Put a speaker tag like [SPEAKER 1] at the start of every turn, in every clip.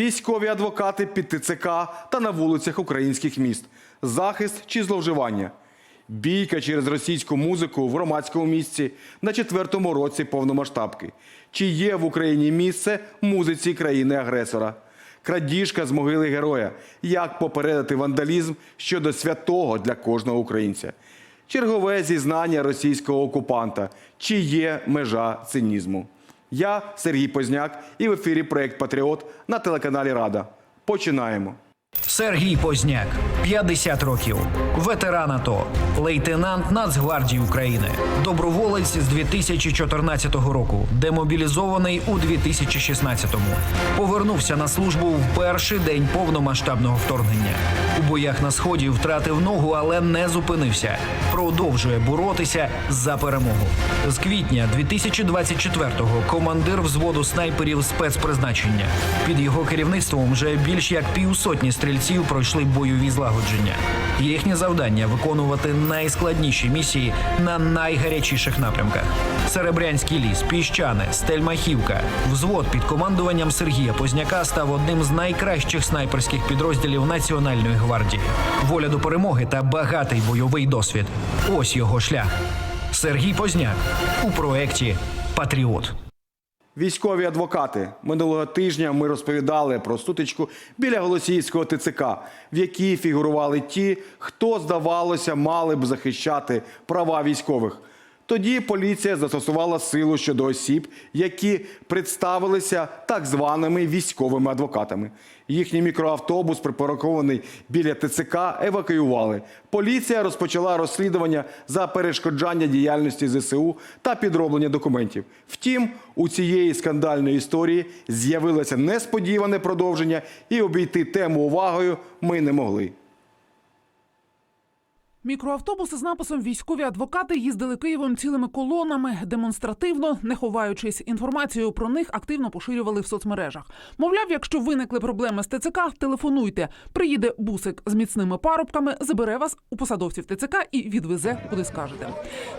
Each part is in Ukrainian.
[SPEAKER 1] військові адвокати під ТЦК та на вулицях українських міст, захист чи зловживання. Бійка через російську музику в громадському місці на четвертому році повномасштабки. Чи є в Україні місце музиці країни-агресора? Крадіжка з могили героя. Як попередити вандалізм щодо святого для кожного українця? Чергове зізнання російського окупанта. Чи є межа цинізму? Я Сергій Позняк і в ефірі проект Патріот на телеканалі Рада. Починаємо.
[SPEAKER 2] Сергій Позняк, 50 років, ветеран АТО, лейтенант Нацгвардії України, доброволець з 2014 року, демобілізований у 2016-му. Повернувся на службу в перший день повномасштабного вторгнення. У боях на сході втратив ногу, але не зупинився. Продовжує боротися за перемогу. З квітня 2024-го командир взводу снайперів спецпризначення. Під його керівництвом вже більш як півсотні стрільців пройшли бойові злагодження. Їхнє завдання виконувати найскладніші місії на найгарячіших напрямках: Серебрянський ліс, Піщане, Стельмахівка. Взвод під командуванням Сергія Позняка став одним з найкращих снайперських підрозділів Національної гвардії. Воля до перемоги та багатий бойовий досвід. Ось його шлях. Сергій Позняк у проєкті Патріот.
[SPEAKER 1] Військові адвокати минулого тижня ми розповідали про сутичку біля Голосіївського ТЦК, в якій фігурували ті, хто, здавалося, мали б захищати права військових. Тоді поліція застосувала силу щодо осіб, які представилися так званими військовими адвокатами. Їхній мікроавтобус, припаркований біля ТЦК, евакуювали. Поліція розпочала розслідування за перешкоджання діяльності ЗСУ та підроблення документів. Втім, у цієї скандальної історії з'явилося несподіване продовження, і обійти тему увагою ми не могли.
[SPEAKER 3] Мікроавтобуси з написом Військові адвокати їздили Києвом цілими колонами, демонстративно, не ховаючись. Інформацію про них активно поширювали в соцмережах. Мовляв, якщо виникли проблеми з ТЦК, телефонуйте. Приїде бусик з міцними парубками, забере вас у посадовців ТЦК і відвезе, куди скажете.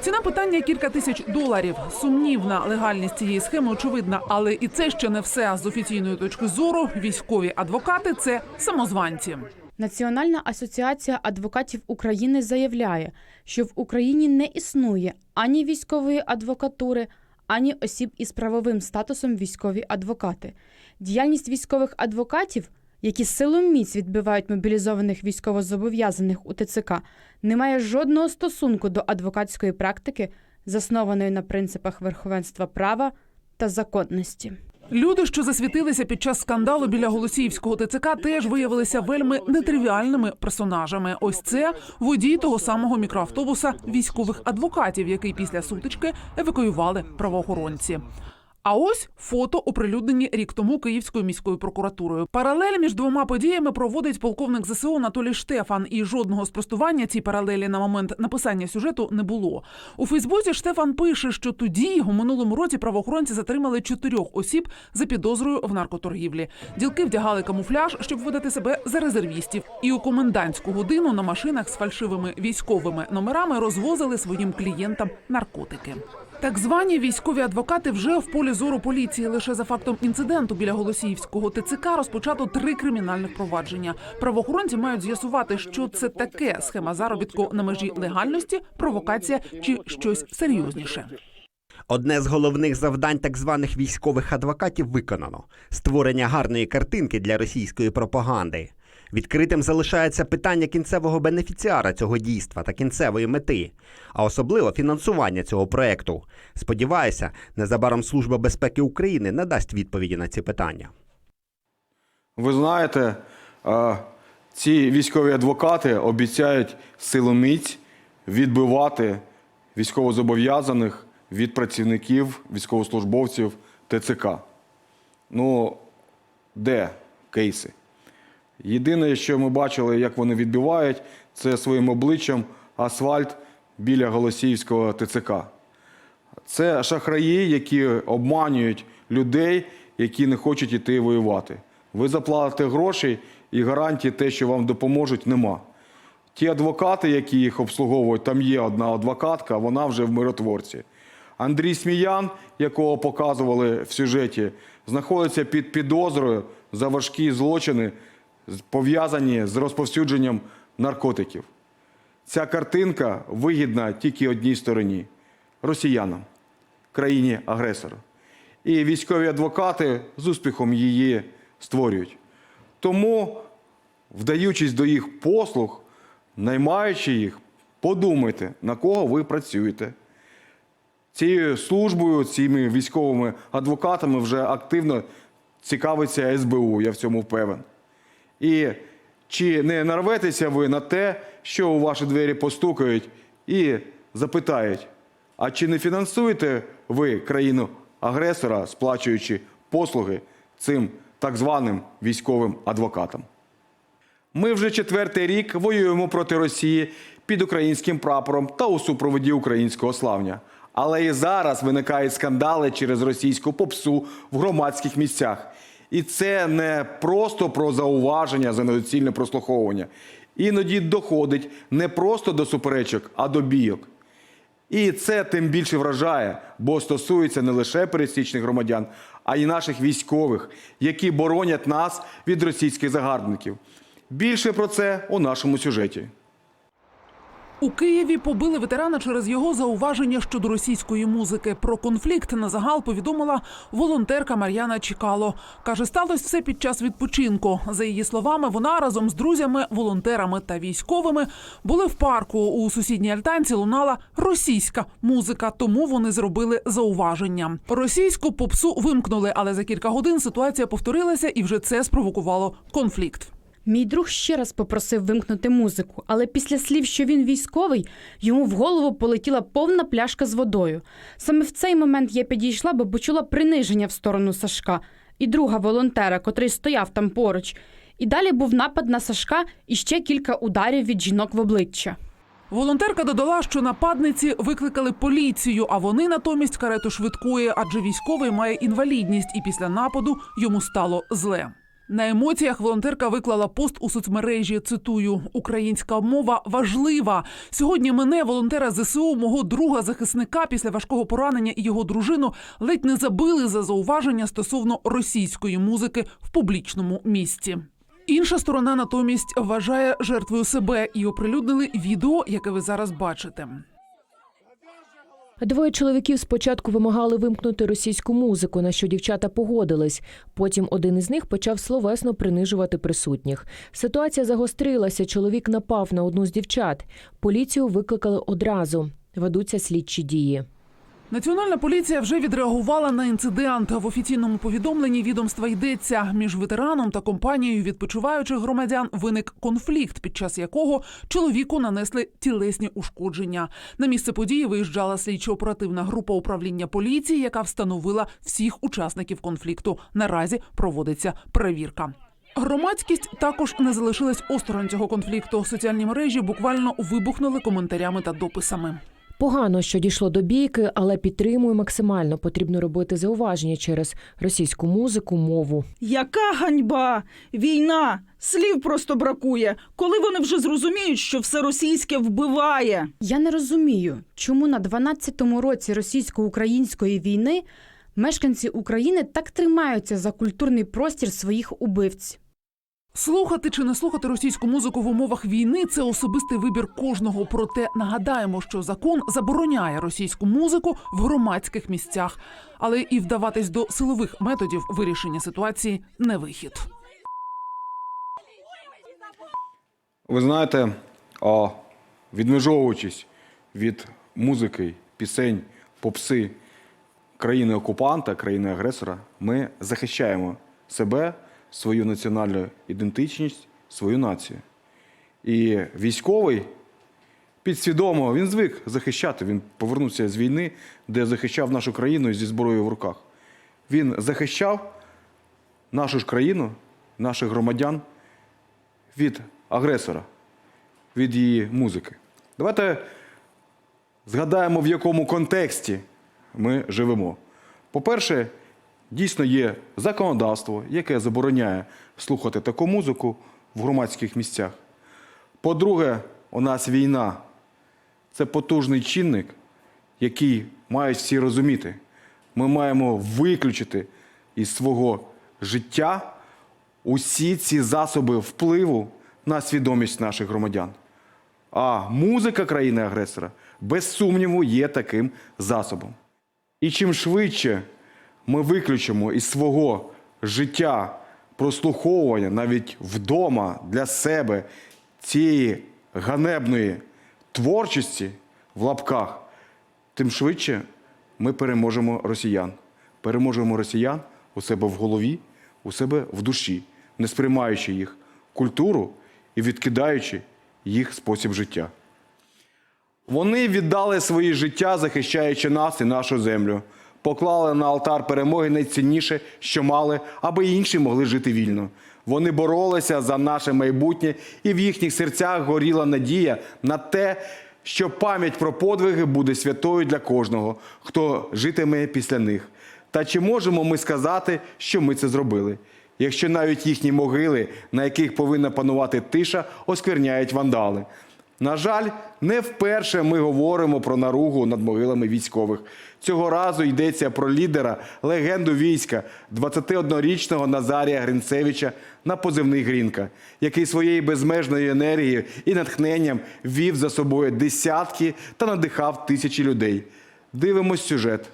[SPEAKER 3] Ціна питання кілька тисяч доларів. Сумнівна легальність цієї схеми очевидна, але і це ще не все. З офіційної точки зору військові адвокати це самозванці.
[SPEAKER 4] Національна асоціація адвокатів України заявляє, що в Україні не існує ані військової адвокатури, ані осіб із правовим статусом військові адвокати. Діяльність військових адвокатів, які силу міць відбивають мобілізованих військовозобов'язаних у ТЦК, не має жодного стосунку до адвокатської практики, заснованої на принципах верховенства права та законності.
[SPEAKER 3] Люди, що засвітилися під час скандалу біля Голосіївського ТЦК, теж виявилися вельми нетривіальними персонажами. Ось це водій того самого мікроавтобуса військових адвокатів, який після сутички евакуювали правоохоронці. А ось фото оприлюднені рік тому Київською міською прокуратурою. Паралель між двома подіями проводить полковник ЗСУ Анатолій Штефан, і жодного спростування цій паралелі на момент написання сюжету не було. У Фейсбуці Штефан пише, що тоді у минулому році правоохоронці затримали чотирьох осіб за підозрою в наркоторгівлі. Ділки вдягали камуфляж, щоб видати себе за резервістів, і у комендантську годину на машинах з фальшивими військовими номерами розвозили своїм клієнтам наркотики. Так звані військові адвокати вже в полі зору поліції. Лише за фактом інциденту біля Голосіївського ТЦК розпочато три кримінальних провадження. Правоохоронці мають з'ясувати, що це таке схема заробітку на межі легальності, провокація чи щось серйозніше.
[SPEAKER 5] Одне з головних завдань так званих військових адвокатів виконано створення гарної картинки для російської пропаганди. Відкритим залишається питання кінцевого бенефіціара цього дійства та кінцевої мети, а особливо фінансування цього проекту. Сподіваюся, незабаром Служба безпеки України надасть відповіді на ці питання.
[SPEAKER 1] Ви знаєте, ці військові адвокати обіцяють силоміць відбивати військовозобов'язаних від працівників військовослужбовців ТЦК. Ну, де кейси? Єдине, що ми бачили, як вони відбивають, це своїм обличчям асфальт біля Голосіївського ТЦК. Це шахраї, які обманюють людей, які не хочуть іти воювати. Ви заплатите гроші і гарантії те, що вам допоможуть, нема. Ті адвокати, які їх обслуговують, там є одна адвокатка, вона вже в миротворці. Андрій Сміян, якого показували в сюжеті, знаходиться під підозрою за важкі злочини, пов'язані з розповсюдженням наркотиків. Ця картинка вигідна тільки одній стороні росіянам, країні-агресору. І військові адвокати з успіхом її створюють. Тому, вдаючись до їх послуг, наймаючи їх, подумайте, на кого ви працюєте. Цією службою, цими військовими адвокатами вже активно цікавиться СБУ, я в цьому впевнений. І чи не нарветеся ви на те, що у ваші двері постукають і запитають, а чи не фінансуєте ви країну агресора, сплачуючи послуги цим так званим військовим адвокатам? Ми вже четвертий рік воюємо проти Росії під українським прапором та у супроводі українського славня. Але і зараз виникають скандали через російську попсу в громадських місцях. І це не просто про зауваження за недоцільне прослуховування. Іноді доходить не просто до суперечок, а до бійок. І це тим більше вражає, бо стосується не лише пересічних громадян, а й наших військових, які боронять нас від російських загарбників. Більше про це у нашому сюжеті.
[SPEAKER 3] У Києві побили ветерана через його зауваження щодо російської музики. Про конфлікт на загал повідомила волонтерка Мар'яна Чікало. Каже, сталося все під час відпочинку. За її словами, вона разом з друзями, волонтерами та військовими були в парку. У сусідній альтанці лунала російська музика, тому вони зробили зауваження. Російську попсу вимкнули, але за кілька годин ситуація повторилася, і вже це спровокувало конфлікт.
[SPEAKER 4] Мій друг ще раз попросив вимкнути музику, але після слів, що він військовий, йому в голову полетіла повна пляшка з водою. Саме в цей момент я підійшла, бо почула приниження в сторону Сашка і друга волонтера, котрий стояв там поруч. І далі був напад на Сашка і ще кілька ударів від жінок в обличчя.
[SPEAKER 3] Волонтерка додала, що нападниці викликали поліцію, а вони натомість карету швидкої, адже військовий має інвалідність, і після нападу йому стало зле. На емоціях волонтерка виклала пост у соцмережі. Цитую: Українська мова важлива. Сьогодні мене, волонтера ЗСУ, мого друга захисника після важкого поранення і його дружину ледь не забили за зауваження стосовно російської музики в публічному місці. Інша сторона натомість вважає жертвою себе і оприлюднили відео, яке ви зараз бачите.
[SPEAKER 6] Двоє чоловіків спочатку вимагали вимкнути російську музику, на що дівчата погодились. Потім один із них почав словесно принижувати присутніх. Ситуація загострилася. Чоловік напав на одну з дівчат. Поліцію викликали одразу. Ведуться слідчі дії.
[SPEAKER 3] Національна поліція вже відреагувала на інцидент. В офіційному повідомленні відомства йдеться між ветераном та компанією відпочиваючих громадян виник конфлікт, під час якого чоловіку нанесли тілесні ушкодження. На місце події виїжджала слідчо-оперативна група управління поліції, яка встановила всіх учасників конфлікту. Наразі проводиться перевірка. Громадськість також не залишилась осторонь цього конфлікту. Соціальні мережі буквально вибухнули коментарями та дописами.
[SPEAKER 6] Погано, що дійшло до бійки, але підтримую максимально. Потрібно робити зауваження через російську музику, мову.
[SPEAKER 7] Яка ганьба! Війна! Слів просто бракує, коли вони вже зрозуміють, що все російське вбиває.
[SPEAKER 4] Я не розумію, чому на 12-му році російсько-української війни мешканці України так тримаються за культурний простір своїх убивць.
[SPEAKER 3] Слухати чи не слухати російську музику в умовах війни це особистий вибір кожного. Проте нагадаємо, що закон забороняє російську музику в громадських місцях, але і вдаватись до силових методів вирішення ситуації не вихід.
[SPEAKER 1] Ви знаєте, відмежовуючись від музики, пісень, попси країни-окупанта, країни-агресора, ми захищаємо себе, свою національну ідентичність, свою націю. І військовий підсвідомо він звик захищати. Він повернувся з війни, де захищав нашу країну зі зброєю в руках. Він захищав нашу ж країну, наших громадян від агресора, від її музики. Давайте згадаємо, в якому контексті ми живемо. По-перше, дійсно є законодавство, яке забороняє слухати таку музику в громадських місцях. По-друге, у нас війна це потужний чинник, який мають всі розуміти. Ми маємо виключити із свого життя усі ці засоби впливу на свідомість наших громадян. А музика країни-агресора, без сумніву, є таким засобом. І чим швидше ми виключимо із свого життя прослуховування навіть вдома для себе цієї ганебної творчості в лапках, тим швидше ми переможемо росіян. Переможемо росіян у себе в голові, у себе в душі, не сприймаючи їх культуру і відкидаючи їх спосіб життя. Вони віддали свої життя, захищаючи нас і нашу землю. Поклали на алтар перемоги найцінніше, що мали, аби інші могли жити вільно. Вони боролися за наше майбутнє, і в їхніх серцях горіла надія на те, що пам'ять про подвиги буде святою для кожного, хто житиме після них. Та чи можемо ми сказати, що ми це зробили? Якщо навіть їхні могили, на яких повинна панувати тиша, оскверняють вандали. На жаль, не вперше ми говоримо про наругу над могилами військових. Цього разу йдеться про лідера, легенду війська, 21-річного Назарія Гринцевича на позивний Грінка, який своєю безмежною енергією і натхненням вів за собою десятки та надихав тисячі людей. Дивимось сюжет.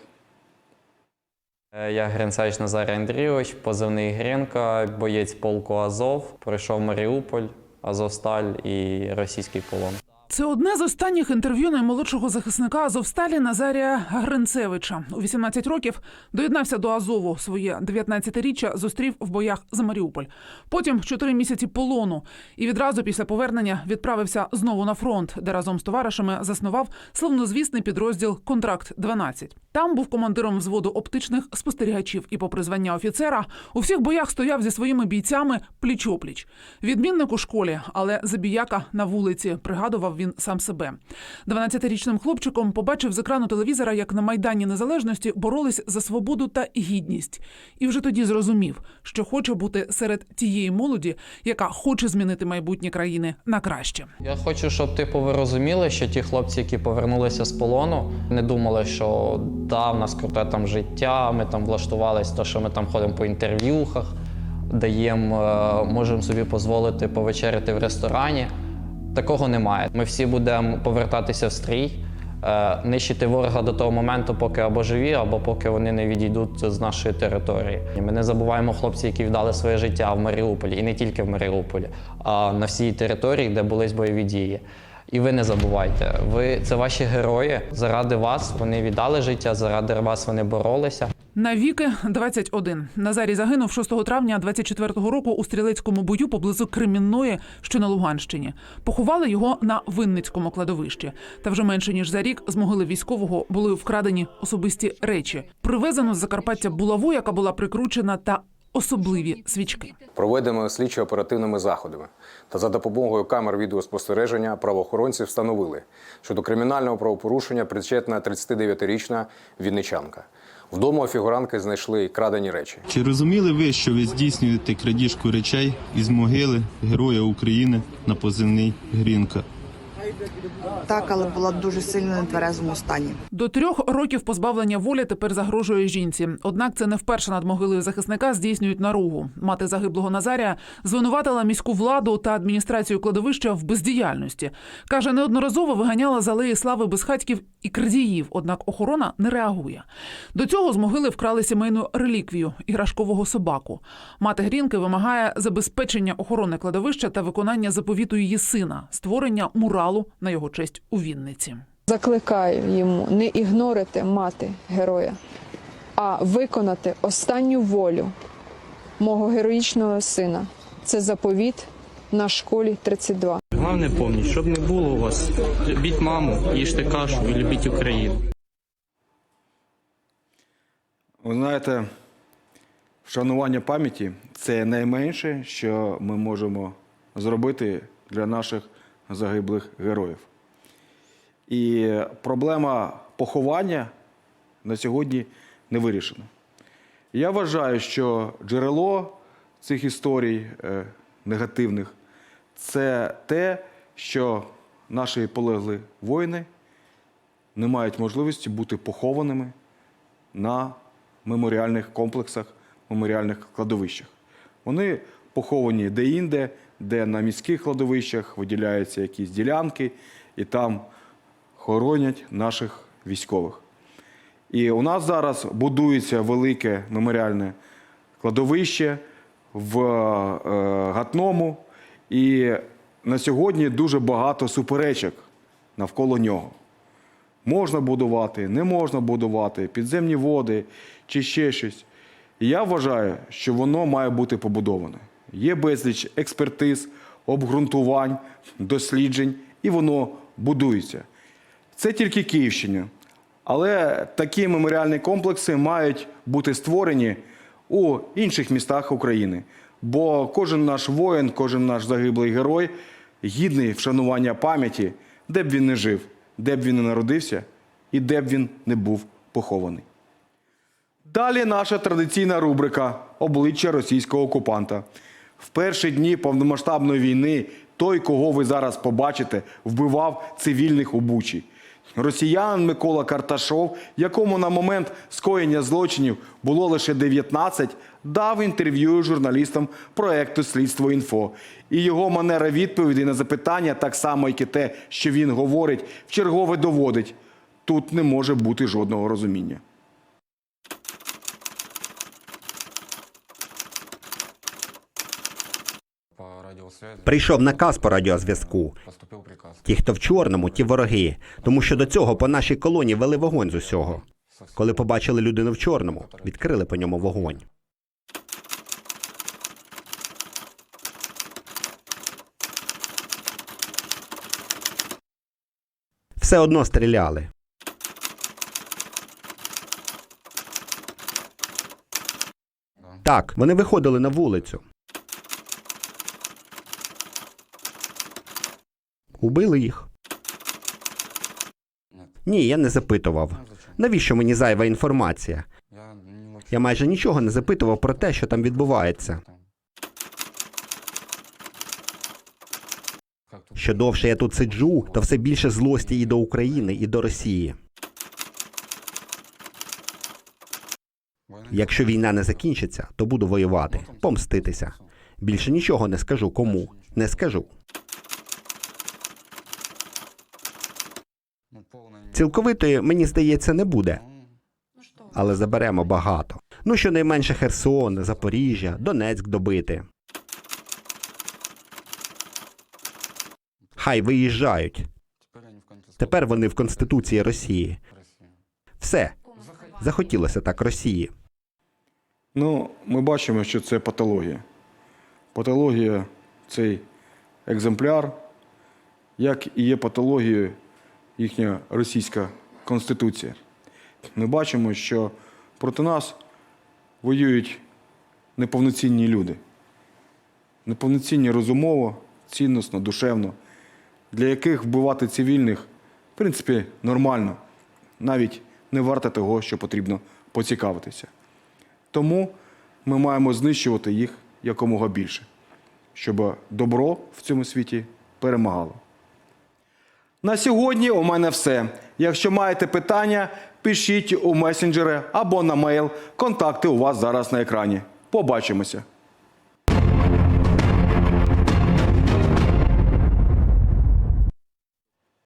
[SPEAKER 8] Е, Я Гринцевич Назарій Андрійович, позивний Гренка, боєць полку Азов. Пройшов Маріуполь, Азовсталь і російський полон.
[SPEAKER 3] Це одне з останніх інтерв'ю наймолодшого захисника Азовсталі Назарія Гринцевича. У 18 років доєднався до Азову. Своє 19-річчя зустрів в боях за Маріуполь. Потім 4 місяці полону. І відразу після повернення відправився знову на фронт, де разом з товаришами заснував славнозвісний підрозділ Контракт 12 Там був командиром взводу оптичних спостерігачів і, попри звання офіцера, у всіх боях стояв зі своїми бійцями пліч-опліч. Відмінник у школі, але забіяка на вулиці, пригадував він сам себе. 12-річним хлопчиком побачив з екрану телевізора, як на Майдані Незалежності боролись за свободу та гідність. І вже тоді зрозумів, що хоче бути серед тієї молоді, яка хоче змінити майбутнє країни на краще.
[SPEAKER 8] Я хочу, щоб типу ви розуміли, що ті хлопці, які повернулися з полону, не думали, що да, в нас круте там життя, ми там влаштувались, то що ми там ходимо по інтерв'юхах, даємо, е, можемо собі дозволити повечеряти в ресторані. Такого немає. Ми всі будемо повертатися в стрій, е, нищити ворога до того моменту, поки або живі, або поки вони не відійдуть з нашої території. І Ми не забуваємо хлопців, які вдали своє життя в Маріуполі, і не тільки в Маріуполі, а на всій території, де були бойові дії. І ви не забувайте, ви це ваші герої. Заради вас вони віддали життя, заради вас вони боролися.
[SPEAKER 3] Навіки 21. Назарій загинув 6 травня 24-го року у стрілецькому бою поблизу Кремінної, що на Луганщині. Поховали його на Винницькому кладовищі. Та вже менше ніж за рік з могили військового були вкрадені особисті речі. Привезено з Закарпаття булаву, яка була прикручена, та особливі свічки.
[SPEAKER 9] Проведеними слідчо-оперативними заходами та за допомогою камер відеоспостереження правоохоронці встановили, що до кримінального правопорушення причетна 39-річна вінничанка. Вдома фігуранки знайшли крадені речі.
[SPEAKER 10] Чи розуміли ви, що ви здійснюєте крадіжку речей із могили Героя України на позивний Грінка?
[SPEAKER 11] Так, але була дуже сильно нетверезому стані.
[SPEAKER 3] До трьох років позбавлення волі тепер загрожує жінці. Однак це не вперше над могилою захисника здійснюють наругу. Мати загиблого Назарія звинуватила міську владу та адміністрацію кладовища в бездіяльності. каже, неодноразово виганяла з алеї слави безхатьків і крадіїв. Однак охорона не реагує. До цього з могили вкрали сімейну реліквію іграшкового собаку. Мати Грінки вимагає забезпечення охорони кладовища та виконання заповіту її сина, створення муралу на його честь у Вінниці.
[SPEAKER 12] Закликаю йому не ігнорити мати героя, а виконати останню волю мого героїчного сина. Це заповіт на школі 32.
[SPEAKER 13] Головне помніть, щоб не було у вас. Любіть маму, їжте кашу і любіть Україну.
[SPEAKER 1] Ви знаєте, вшанування пам'яті це найменше, що ми можемо зробити для наших загиблих героїв. І проблема поховання на сьогодні не вирішена. Я вважаю, що джерело цих історій е, негативних це те, що наші полегли воїни не мають можливості бути похованими на меморіальних комплексах, меморіальних кладовищах. Вони поховані де-інде, де на міських кладовищах виділяються якісь ділянки, і там хоронять наших військових. І у нас зараз будується велике меморіальне кладовище в е, Гатному, і на сьогодні дуже багато суперечок навколо нього. Можна будувати, не можна будувати, підземні води чи ще щось. І я вважаю, що воно має бути побудоване. Є безліч експертиз, обґрунтувань, досліджень, і воно будується. Це тільки Київщина. Але такі меморіальні комплекси мають бути створені у інших містах України. Бо кожен наш воїн, кожен наш загиблий герой гідний вшанування пам'яті, де б він не жив, де б він не народився і де б він не був похований. Далі наша традиційна рубрика Обличчя російського окупанта. В перші дні повномасштабної війни той, кого ви зараз побачите, вбивав цивільних у Бучі. Росіянин Микола Карташов, якому на момент скоєння злочинів було лише 19, дав інтерв'ю журналістам проекту Слідство інфо. І його манера відповідей на запитання, так само, як і те, що він говорить, вчергове доводить. Тут не може бути жодного розуміння.
[SPEAKER 5] Прийшов наказ по радіозв'язку. Ті, хто в чорному, ті вороги. Тому що до цього по нашій колонії вели вогонь з усього. Коли побачили людину в чорному, відкрили по ньому вогонь. Все одно стріляли. Так, вони виходили на вулицю. Убили їх. Ні, я не запитував. Навіщо мені зайва інформація? Я майже нічого не запитував про те, що там відбувається. Що довше я тут сиджу, то все більше злості і до України, і до Росії. Якщо війна не закінчиться, то буду воювати, помститися. Більше нічого не скажу кому. Не скажу. Цілковитої, мені здається, не буде. Але заберемо багато. Ну, щонайменше Херсон, Запоріжжя, Донецьк добити. Хай виїжджають. Тепер вони в Конституції Росії. Все. Захотілося так Росії.
[SPEAKER 1] Ну, ми бачимо, що це патологія. Патологія цей екземпляр, як і є патологією їхня російська конституція. Ми бачимо, що проти нас воюють неповноцінні люди. Неповноцінні розумово, цінносно, душевно, для яких вбивати цивільних, в принципі, нормально. Навіть не варто того, що потрібно поцікавитися. Тому ми маємо знищувати їх якомога більше, щоб добро в цьому світі перемагало. На сьогодні у мене все. Якщо маєте питання, пишіть у месенджери або на мейл. Контакти у вас зараз на екрані. Побачимося.